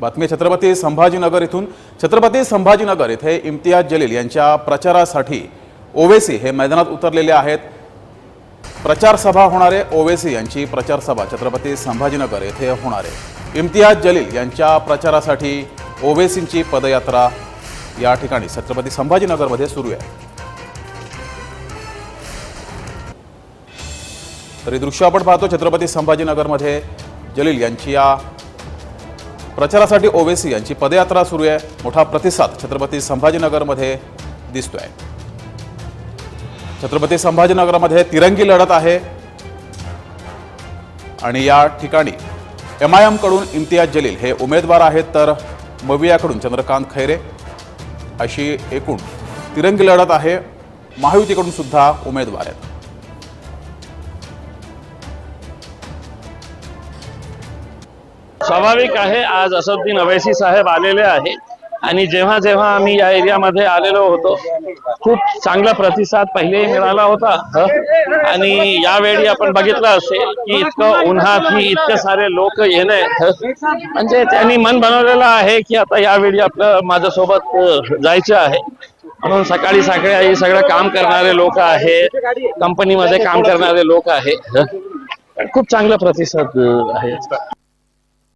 बातमी छत्रपती संभाजीनगर इथून. छत्रपती संभाजीनगर इथे इम्तियाज जलील यांच्या प्रचारासाठी ओवेसी हे मैदानात उतरलेले आहेत. प्रचार सभा होणारे ओवेसी यांची प्रचार सभा छत्रपती संभाजीनगर येथे होणार आहे. इम्तियाज जलील यांच्या प्रचारासाठी ओवेसींची पदयात्रा या ठिकाणी छत्रपती संभाजीनगरमध्ये सुरू आहे. तरी दृश्य आपण पाहतो छत्रपती संभाजीनगरमध्ये जलील यांची या प्रचारासाठी ओवेसी यांची पदयात्रा सुरू आहे. मोठा प्रतिसाद छत्रपती संभाजीनगरमध्ये दिसतोय. छत्रपती संभाजीनगरमध्ये तिरंगी लढत आहे. आणि या ठिकाणी एम आय एमकडून इम्तियाज जलील हे उमेदवार आहेत तर मवियाकडून चंद्रकांत खैरे अशी एकूण तिरंगी लढत आहे. महायुतीकडून सुद्धा उमेदवार आहेत. स्वाभाविक आहे आज असदुद्दीन अवैसी साहेब आलेले आहे आणि जेव्हा जेव्हा आम्ही या एरियामध्ये आलेलो होतो खूप चांगला प्रतिसाद पहिलेही मिळाला होता आणि यावेळी आपण बघितलं असेल की इतकं उन्हात ही इतके सारे लोक येणे म्हणजे त्यांनी मन बनवलेलं आहे की आता यावेळी आपलं माझ्यासोबत जायचं आहे. म्हणून सकाळी सकाळी सगळं काम करणारे लोक आहे कंपनीमध्ये काम करणारे लोक आहे खूप चांगला प्रतिसाद आहे.